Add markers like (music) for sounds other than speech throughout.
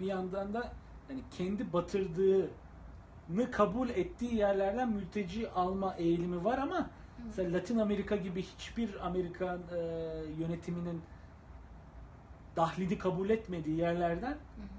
bir yandan da yani kendi batırdığını kabul ettiği yerlerden mülteci alma eğilimi var ama mesela Latin Amerika gibi hiçbir Amerikan e, yönetiminin dahlidi kabul etmediği yerlerden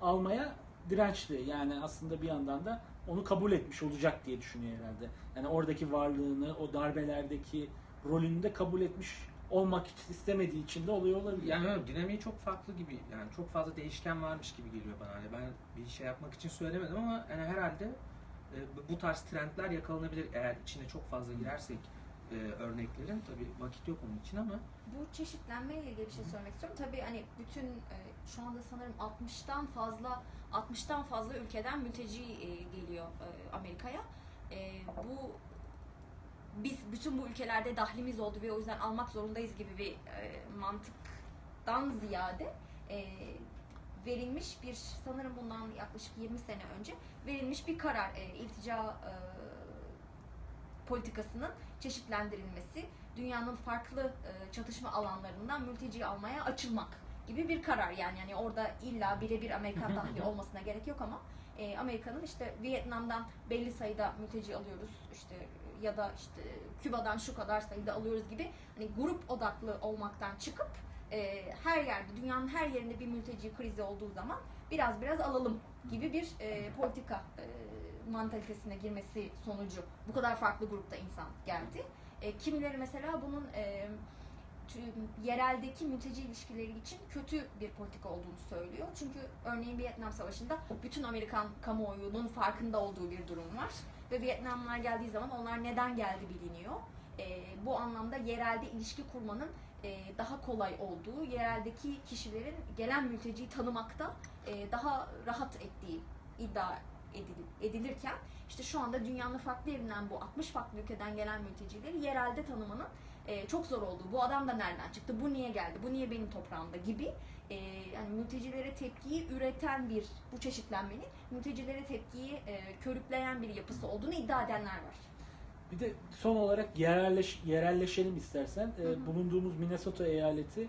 almaya dirençli. Yani aslında bir yandan da onu kabul etmiş olacak diye düşünüyor herhalde. Yani oradaki varlığını, o darbelerdeki rolünü de kabul etmiş olmak istemediği için de oluyor olabilir. Yani öyle, dinamiği çok farklı gibi yani çok fazla değişken varmış gibi geliyor bana. Yani ben bir şey yapmak için söylemedim ama yani herhalde e, bu tarz trendler yakalanabilir eğer içine çok fazla girersek e, örneklerin. Tabii vakit yok onun için ama Bu çeşitlenmeyle ilgili bir şey söylemek istiyorum. Tabii hani bütün e, şu anda sanırım 60'tan fazla 60'tan fazla ülkeden mülteci e, geliyor e, Amerika'ya. E, bu biz bütün bu ülkelerde dahlimiz oldu ve o yüzden almak zorundayız gibi bir e, mantıktan ziyade e, verilmiş bir sanırım bundan yaklaşık 20 sene önce verilmiş bir karar e, iltica e, politikasının çeşitlendirilmesi, dünyanın farklı e, çatışma alanlarından mülteci almaya açılmak gibi bir karar. Yani yani orada illa birebir Amerikan (laughs) dahili olmasına gerek yok ama e, Amerika'nın işte Vietnam'dan belli sayıda mülteci alıyoruz işte ya da işte Küba'dan şu kadar sayıda alıyoruz gibi hani grup odaklı olmaktan çıkıp e, her yerde dünyanın her yerinde bir mülteci krizi olduğu zaman biraz biraz alalım gibi bir e, politika e, mantalitesine girmesi sonucu bu kadar farklı grupta insan geldi. E, kimileri mesela bunun e, yereldeki mülteci ilişkileri için kötü bir politika olduğunu söylüyor. Çünkü örneğin Vietnam Savaşı'nda bütün Amerikan kamuoyunun farkında olduğu bir durum var. Ve Vietnamlılar geldiği zaman onlar neden geldi biliniyor. E, bu anlamda yerelde ilişki kurmanın e, daha kolay olduğu, yereldeki kişilerin gelen mülteciyi tanımakta e, daha rahat ettiği iddia edil- edilirken işte şu anda dünyanın farklı yerinden bu 60 farklı ülkeden gelen mültecileri yerelde tanımanın e, çok zor olduğu. Bu adam da nereden çıktı? Bu niye geldi? Bu niye benim toprağımda gibi e, yani mültecilere tepkiyi üreten bir bu çeşitlenmenin mültecilere tepkiyi e, körükleyen bir yapısı olduğunu iddia edenler var. Bir de son olarak yerelleş, yerelleşelim istersen. Ee, Hı hı. bulunduğumuz Minnesota eyaleti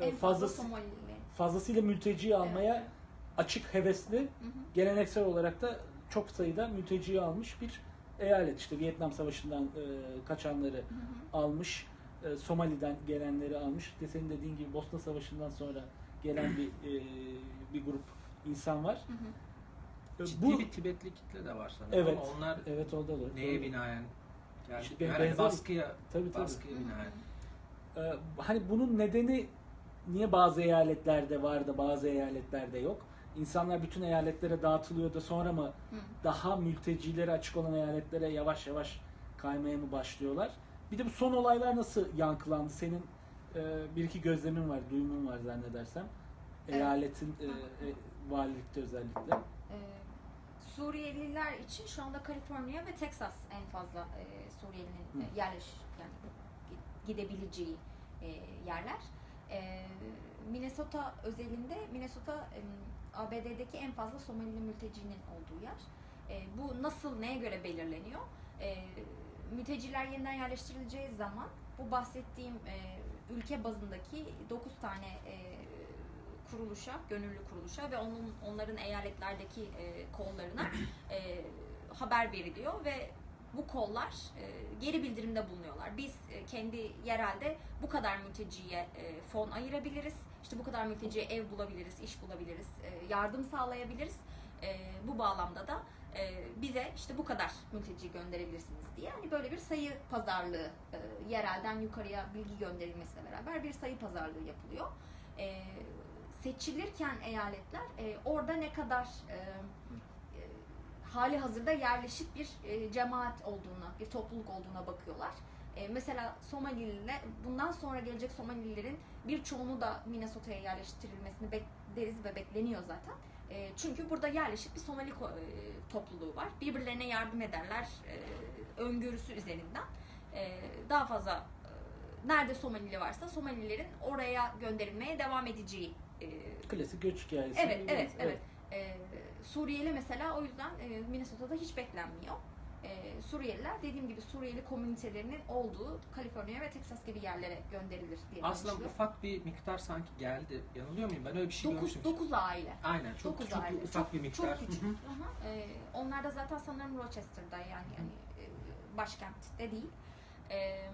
e, En fazla fazlası, fazlasıyla mülteci almaya Evet. açık, hevesli, Hı hı. geleneksel olarak da çok sayıda mülteciyi almış bir eyalet. İşte Vietnam Savaşı'ndan e, kaçanları Hı hı. almış, e, Somali'den gelenleri almış. İşte senin dediğin gibi Bosna Savaşı'ndan sonra gelen bir e, bir grup insan var. Hı hı. E, ciddi bir Tibetli kitle de var sanırım Evet. ama onlar evet o da neye Doğru. binaen yani, İşte yani benzer- baskıya Tabii, tabii. baskıya binaen. Ee, hani bunun nedeni niye bazı eyaletlerde var da bazı eyaletlerde yok? İnsanlar bütün eyaletlere dağıtılıyor da sonra mı Hı. daha mültecilere açık olan eyaletlere yavaş yavaş kaymaya mı başlıyorlar? Bir de bu son olaylar nasıl yankılandı? Senin e, bir iki gözlemin var, duyumun var zannedersem. Evet. Eyaletin e, e, valilikte özellikle. Ee, Suriyeliler için şu anda Kaliforniya ve Texas en fazla e, Suriyelinin e, yerleş yani gi- gidebileceği e, yerler. E, Minnesota özelinde Minnesota e, ABD'deki en fazla Somalili mültecinin olduğu yer. E, bu nasıl neye göre belirleniyor? E, mülteciler yeniden yerleştirileceği zaman bu bahsettiğim e, ülke bazındaki 9 tane e, kuruluşa, gönüllü kuruluşa ve onun onların eyaletlerdeki e, kollarına e, haber veriliyor ve bu kollar e, geri bildirimde bulunuyorlar. Biz e, kendi yerelde bu kadar mülteciye e, fon ayırabiliriz. İşte bu kadar mülteciye ev bulabiliriz, iş bulabiliriz, e, yardım sağlayabiliriz. E, bu bağlamda da e, bize işte bu kadar mülteci gönderebilirsiniz diye. Yani böyle bir sayı pazarlığı e, yerelden yukarıya bilgi gönderilmesiyle beraber bir sayı pazarlığı yapılıyor. E, seçilirken eyaletler e, orada ne kadar e, e, hali hazırda yerleşik bir e, cemaat olduğuna, bir topluluk olduğuna bakıyorlar. E, mesela Somalililer, bundan sonra gelecek Somalililerin birçoğunu da Minnesota'ya yerleştirilmesini bekleriz ve bekleniyor zaten. E, çünkü burada yerleşik bir Somali e, topluluğu var. Birbirlerine yardım ederler e, öngörüsü üzerinden. E, daha fazla e, nerede Somalili varsa Somalilerin oraya gönderilmeye devam edeceği e, Klasik göç hikayesi. Evet, evet, evet. Ee, Suriyeli mesela o yüzden e, Minnesota'da hiç beklenmiyor. E, Suriyeliler dediğim gibi Suriyeli komünitelerinin olduğu Kaliforniya ve Texas gibi yerlere gönderilir diye Aslında anlaşılıyor. ufak bir miktar sanki geldi. Yanılıyor muyum? Ben öyle bir şey 9, görmüştüm. 9 aile. Aynen. Çok, Dokuz çok aile. ufak Çok- bir miktar. Çok küçük. Hı hı. Aha. Ee, onlar da zaten sanırım Rochester'da yani, yani e, başkentte değil. Ee,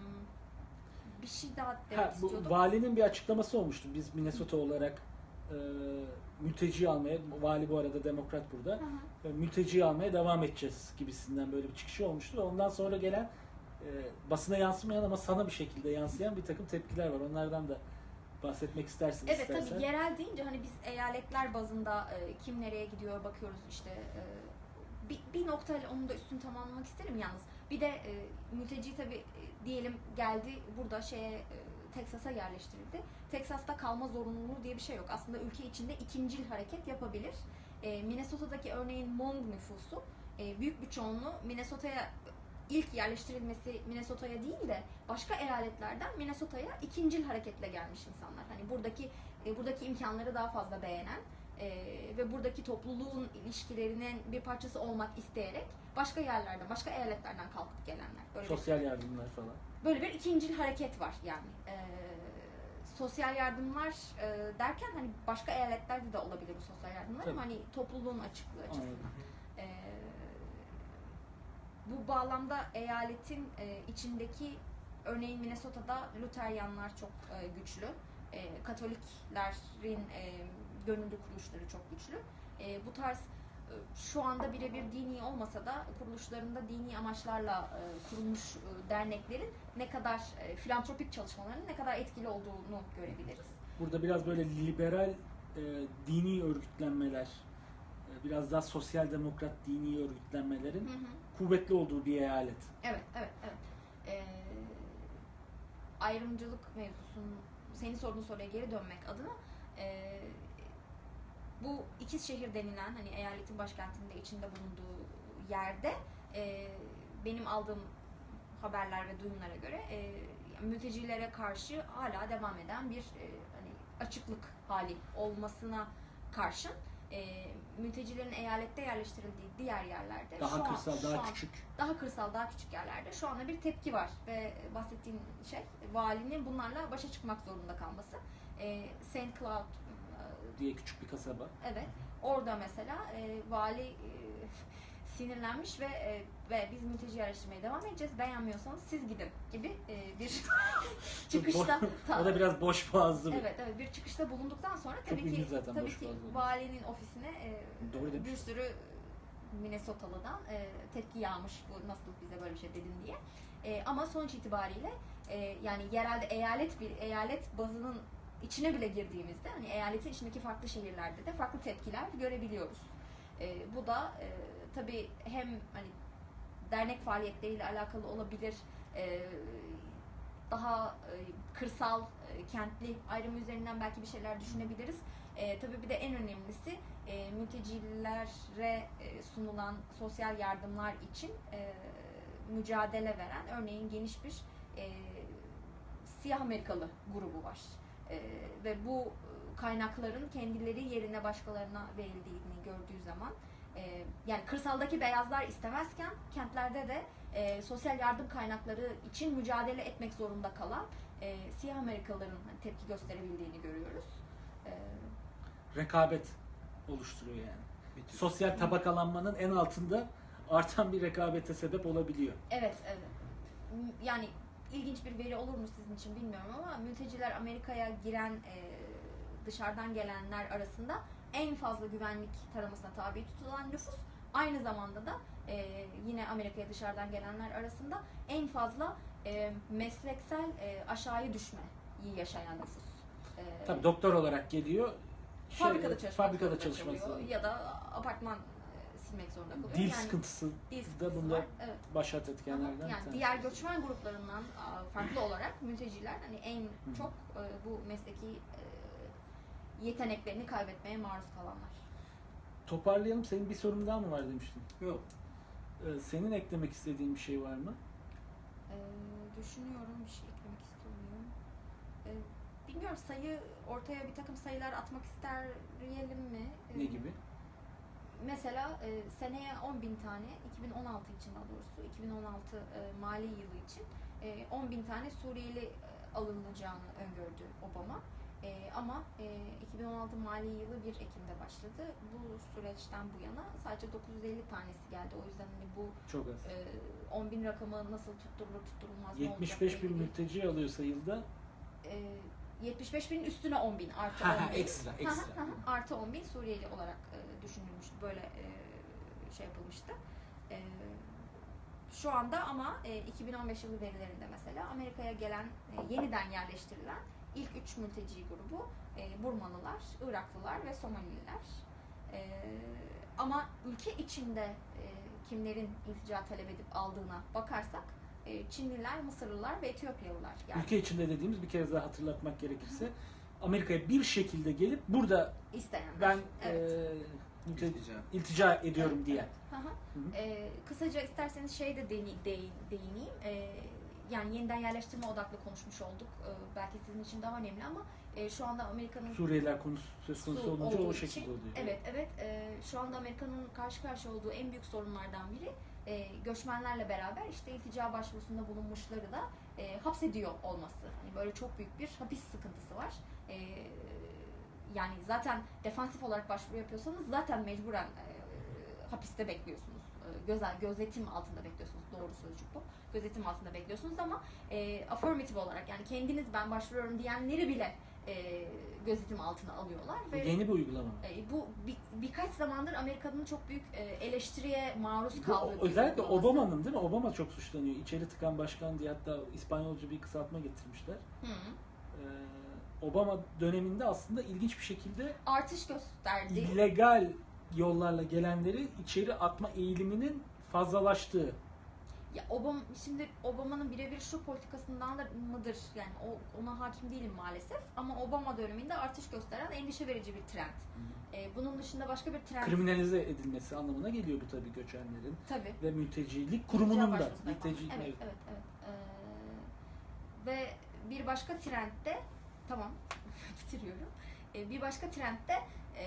bir şey daha demek Ha, bu istiyordum. valinin bir açıklaması olmuştu. Biz Minnesota olarak e, mülteci almaya, vali bu arada demokrat burada, Hı hı. e, mülteci almaya devam edeceğiz gibisinden böyle bir çıkışı olmuştu. Ondan sonra gelen e, basına yansımayan ama sana bir şekilde yansıyan bir takım tepkiler var. Onlardan da bahsetmek istersiniz Evet istersen. tabii yerel deyince hani biz eyaletler bazında e, kim nereye gidiyor bakıyoruz işte e, bir, bir noktayla onun da üstünü tamamlamak isterim yalnız. Bir de e, mülteci tabii e, diyelim geldi burada şeye e, Teksas'a yerleştirildi. Teksas'ta kalma zorunluluğu diye bir şey yok. Aslında ülke içinde ikincil hareket yapabilir. E, Minnesota'daki örneğin Hmong nüfusu e, büyük bir çoğunluğu Minnesota'ya ilk yerleştirilmesi Minnesota'ya değil de başka eyaletlerden Minnesota'ya ikincil hareketle gelmiş insanlar. Hani buradaki e, buradaki imkanları daha fazla beğenen e, ve buradaki topluluğun ilişkilerinin bir parçası olmak isteyerek başka yerlerden, başka eyaletlerden kalkıp gelenler. Böyle bir, Sosyal yardımlar falan. böyle bir ikincil hareket var yani. E, sosyal yardımlar e, derken hani başka eyaletlerde de olabilir bu sosyal yardımlar ama Tabii. hani topluluğun açıklığı açısından. Ee, bu bağlamda eyaletin e, içindeki örneğin Minnesota'da Luteryanlar çok e, güçlü. E, Katoliklerin e, gönüllü kuruluşları çok güçlü. E, bu tarz e, şu anda birebir dini olmasa da kuruluşlarında dini amaçlarla e, kurulmuş e, derneklerin ne kadar e, filantropik çalışmalarının ne kadar etkili olduğunu görebiliriz. Burada biraz böyle liberal e, dini örgütlenmeler, e, biraz daha sosyal demokrat dini örgütlenmelerin Hı hı. kuvvetli olduğu bir eyalet. Evet, evet, evet. Ee, ayrımcılık mevzusunun, senin sorduğun soruya geri dönmek adına e, bu ikiz şehir denilen hani eyaletin başkentinde içinde bulunduğu yerde e, benim aldığım haberler ve duyumlara göre e, mültecilere karşı hala devam eden bir e, hani açıklık hali olmasına karşın e, mültecilerin eyalette yerleştirildiği diğer yerlerde Daha şu an- kırsal, şu daha an- küçük. daha kırsal, daha küçük yerlerde şu anda bir tepki var ve bahsettiğim şey valinin bunlarla başa çıkmak zorunda kalması. E, St. Cloud diye küçük bir kasaba. evet orada mesela e, vali e, (laughs) sinirlenmiş ve e, ve biz mülteci yerleştirmeye devam edeceğiz. Beğenmiyorsanız siz gidin gibi e, bir (laughs) çıkışta o da biraz boş boğazlı bir. Evet evet bir çıkışta bulunduktan sonra tabii ünlü ki zaten tabii ki valinin ofisine e, Doğru demiş. bir sürü Minnesota'lıdan e, tepki yağmış bu nasıl bize böyle bir şey dedin diye. E, ama sonuç itibariyle e, yani yerelde eyalet bir eyalet bazının içine bile girdiğimizde hani eyaletin içindeki farklı şehirlerde de farklı tepkiler görebiliyoruz. E, bu da e, tabii hem hani dernek faaliyetleriyle alakalı olabilir. E, daha e, kırsal, e, kentli ayrımı üzerinden belki bir şeyler düşünebiliriz. E, tabii bir de en önemlisi e, mültecilere e, sunulan sosyal yardımlar için e, mücadele veren örneğin geniş bir e, siyah Amerikalı grubu var. E, ve bu e, kaynakların kendileri yerine başkalarına verildiğini gördüğü zaman e, yani kırsaldaki beyazlar istemezken kentlerde de e, sosyal yardım kaynakları için mücadele etmek zorunda kalan e, siyah Amerikalıların hani, tepki gösterebildiğini görüyoruz. E, Rekabet oluşturuyor yani. Bir tür. Sosyal tabakalanmanın en altında artan bir rekabete sebep olabiliyor. Evet, evet. Yani ilginç bir veri olur mu sizin için bilmiyorum ama mülteciler Amerika'ya giren e, dışarıdan gelenler arasında en fazla güvenlik taramasına tabi tutulan nüfus aynı zamanda da e, yine Amerika'ya dışarıdan gelenler arasında en fazla e, mesleksel e, aşağıya düşmeyi yaşayan nüfus. E, Tabii doktor olarak geliyor. şey, fabrikada çalışmak fabrikada çalışması. ya da apartman e, silmek zorunda kalıyor. Dil Yani sıkıntısı dil da bunda var. Evet. başat etkenlerden Yani tanesi. diğer göçmen gruplarından farklı olarak mülteciler hani en çok e, bu mesleki e, yeteneklerini kaybetmeye maruz kalanlar. Toparlayalım. Senin bir sorun daha mı var demiştin. Yok. Ee, senin eklemek istediğin bir şey var mı? Ee, düşünüyorum bir şey eklemek istiyorum. Ee, bilmiyorum sayı ortaya bir takım sayılar atmak isterim mi? Ee, Ne gibi? Mesela e, seneye 10 bin tane 2016 için daha doğrusu 2016 e, mali yılı için e, 10 bin tane Suriyeli e, alınacağını öngördü Obama. E, ama e, 2016 mali yılı 1 Ekim'de başladı. Bu süreçten bu yana sadece 950 tanesi geldi. O yüzden hani bu Çok az. e, 10 bin rakamı nasıl tutturulur tutturulmaz ne 75 olacak bin değil. mülteci alıyorsa yılda E, 75 binin üstüne 10 bin artı Ha, ha, 10 bin. ekstra, ekstra. Artı 10 bin Suriyeli olarak e, düşünülmüştü. Böyle e, şey yapılmıştı. E, şu anda ama e, 2015 yılı verilerinde mesela Amerika'ya gelen, e, yeniden yerleştirilen ilk üç mülteci grubu e, Burmalılar, Iraklılar ve Somalililer. E, ama ülke içinde e, kimlerin iltica talep edip aldığına bakarsak e, Çinliler, Mısırlılar ve Etiyopyalılar yani ülke içinde dediğimiz bir kez daha hatırlatmak gerekirse Amerika'ya bir şekilde gelip burada isteyenler. ben evet. e, İltica. iltica ediyorum Evet, diye. Hı hı. hı. Ee, kısaca isterseniz şey de değineyim. Ee, yani yeniden yerleştirme odaklı konuşmuş olduk. Ee, belki sizin için daha önemli ama e, şu anda Amerika'nın Suriyeliler konusu söz konusu su olunca o için- şekilde oluyor. Evet, evet. Ee, şu anda Amerika'nın karşı karşıya olduğu en büyük sorunlardan biri e, göçmenlerle beraber işte iltica başvurusunda bulunmuşları da e, hapsediyor olması. Hani böyle çok büyük bir hapis sıkıntısı var. E, yani zaten defansif olarak başvuru yapıyorsanız zaten mecburen e, hapiste bekliyorsunuz. E, gözel gözetim altında bekliyorsunuz. Doğru sözcük bu. Gözetim altında bekliyorsunuz ama e, affirmative olarak yani kendiniz ben başvuruyorum diyenleri bile e, gözetim altına alıyorlar Bu ve yeni bir uygulama. e, bu bir- birkaç zamandır Amerika'nın çok büyük e, eleştiriye maruz Bu, kaldığı bir özellikle. Obama'nın değil mi? Obama çok suçlanıyor. İçeri tıkan başkan diye hatta İspanyolca bir kısaltma getirmişler. Hı. Ee, Obama döneminde aslında ilginç bir şekilde Artış gösterdi. illegal yollarla gelenleri içeri atma eğiliminin fazlalaştığı. Ya Obama şimdi Obama'nın birebir şu politikasından da mıdır? Yani o, ona hakim değilim maalesef. Ama Obama döneminde artış gösteren endişe verici bir trend. E, bunun dışında başka bir trend Kriminalize edilmesi anlamına geliyor bu tabii göçenlerin tabii. ve mültecilik kurumunun da. başvurusunda yapan. Mülteci, evet, evet, evet. Ee, ve bir başka trendde tamam (laughs) bitiriyorum. Ee, bir başka trendde e,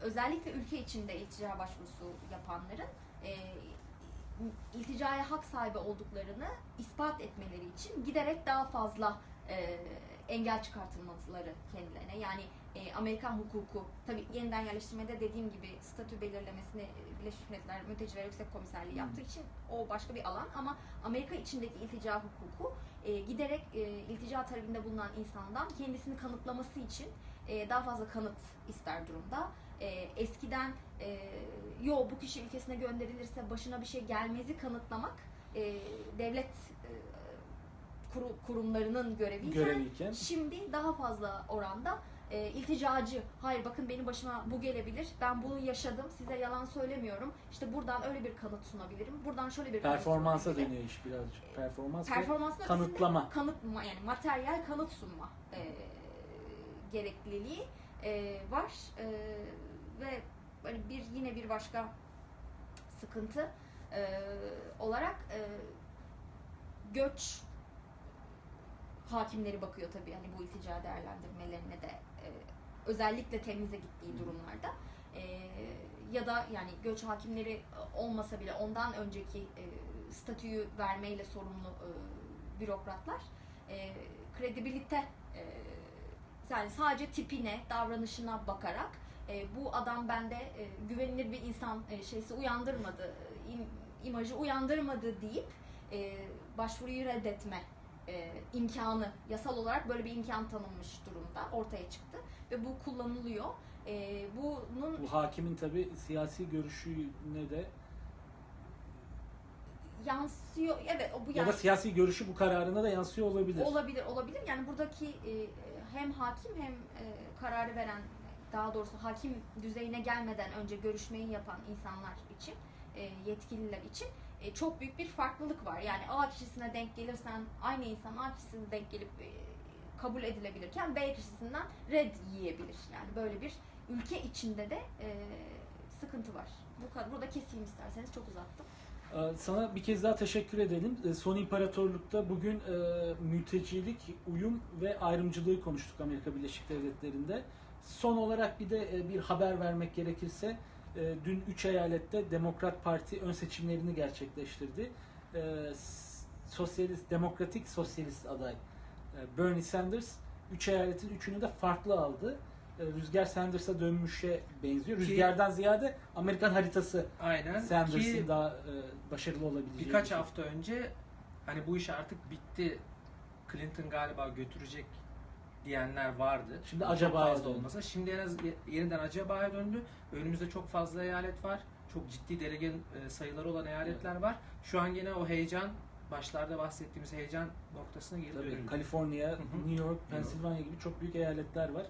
özellikle ülke içinde iltica başvurusu yapanların e, ilticaya hak sahibi olduklarını ispat etmeleri için giderek daha fazla e, engel çıkartılmaları kendilerine. Yani e, Amerikan hukuku, tabii yeniden yerleştirmede dediğim gibi statü belirlemesini e, Birleşmiş Milletler Mülteciler Yüksek Komiserliği yaptığı için o başka bir alan ama Amerika içindeki iltica hukuku e, giderek e, iltica talebinde bulunan insandan kendisini kanıtlaması için e, daha fazla kanıt ister durumda. E, eskiden e, yo bu kişi ülkesine gönderilirse başına bir şey gelmezi kanıtlamak e, devlet e, kuru- kurumlarının göreviyken göreviyken Şimdi daha fazla oranda e, ilticacı, hayır bakın benim başıma bu gelebilir, ben bunu yaşadım, size yalan söylemiyorum, işte buradan öyle bir kanıt sunabilirim, buradan şöyle bir performansa dönüyor iş birazcık. Performans ve Performansın kanıtlama. kanıt, yani materyal kanıt sunma e, gerekliliği e, var E, ve böyle bir yine bir başka sıkıntı e, olarak e, göç hakimleri bakıyor tabii hani bu iltica değerlendirmelerine de e, özellikle temize gittiği durumlarda E, ya da yani göç hakimleri olmasa bile ondan önceki e, statüyü vermeyle sorumlu e, bürokratlar e, kredibilite e, yani sadece tipine, davranışına bakarak e, bu adam bende e, güvenilir bir insan e, şeysi uyandırmadı, e, im- imajı uyandırmadı deyip e, başvuruyu reddetme e, imkanı, yasal olarak böyle bir imkan tanınmış durumda, ortaya çıktı ve bu kullanılıyor. E, bunun Bu hakimin tabii siyasi görüşüne de yansıyor, evet o bu ya yani da siyasi görüşü bu kararına da yansıyor olabilir. Olabilir, olabilir. Yani buradaki e, hem hakim hem e, kararı veren, daha doğrusu hakim düzeyine gelmeden önce görüşmeyi yapan insanlar için, e, yetkililer için e, çok büyük bir farklılık var. Yani A kişisine denk gelirsen aynı insan A kişisine denk gelip e, kabul edilebilirken B kişisinden red yiyebilir. Yani böyle bir ülke içinde de sıkıntı var. Bu kadar. Burada keseyim isterseniz çok uzattım. Ee, Sana bir kez daha teşekkür edelim. Ee, Son İmparatorluk'ta bugün e, mültecilik, uyum ve ayrımcılığı konuştuk Amerika Birleşik Devletleri'nde. Son olarak bir de e, bir haber vermek gerekirse e, dün 3 eyalette Demokrat Parti ön seçimlerini gerçekleştirdi. E, sosyalist, demokratik sosyalist aday Bernie Sanders 3 eyaletin üçünü de farklı aldı. Rüzgar Sanders'a dönmüşe benziyor. Ki- Rüzgardan ziyade Amerikan haritası Aynen. Sanders'ın daha e, başarılı olabileceği. birkaç bir şey. hafta önce hani bu iş artık bitti. Clinton galiba götürecek diyenler vardı. Şimdi Çok acabaya fazla döndü. olmasa. Şimdi en az yeniden acabaya döndü. Önümüzde çok fazla eyalet var. Çok ciddi delege e, sayıları olan eyaletler var. Şu an yine o heyecan başlarda bahsettiğimiz heyecan noktasına geri Tabii. Kaliforniya. New York, Pennsylvania gibi çok büyük eyaletler var.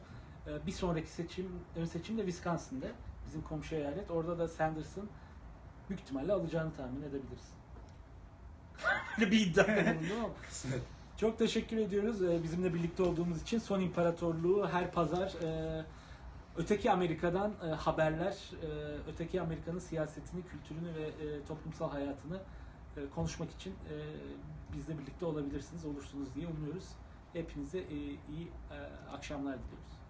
Ee, Bir sonraki seçim, ön seçim de Wisconsin'da. Bizim komşu eyalet. Orada da Sanders'ın büyük ihtimalle alacağını tahmin edebiliriz. (laughs) Bir iddia bulundu ama. Çok teşekkür ediyoruz e, bizimle birlikte olduğumuz için. Son İmparatorluğu her pazar e, öteki Amerika'dan e, haberler, öteki Amerika'nın siyasetini, kültürünü ve toplumsal hayatını konuşmak için e, bizle birlikte olabilirsiniz, olursunuz diye umuyoruz. Hepinize iyi akşamlar diliyoruz.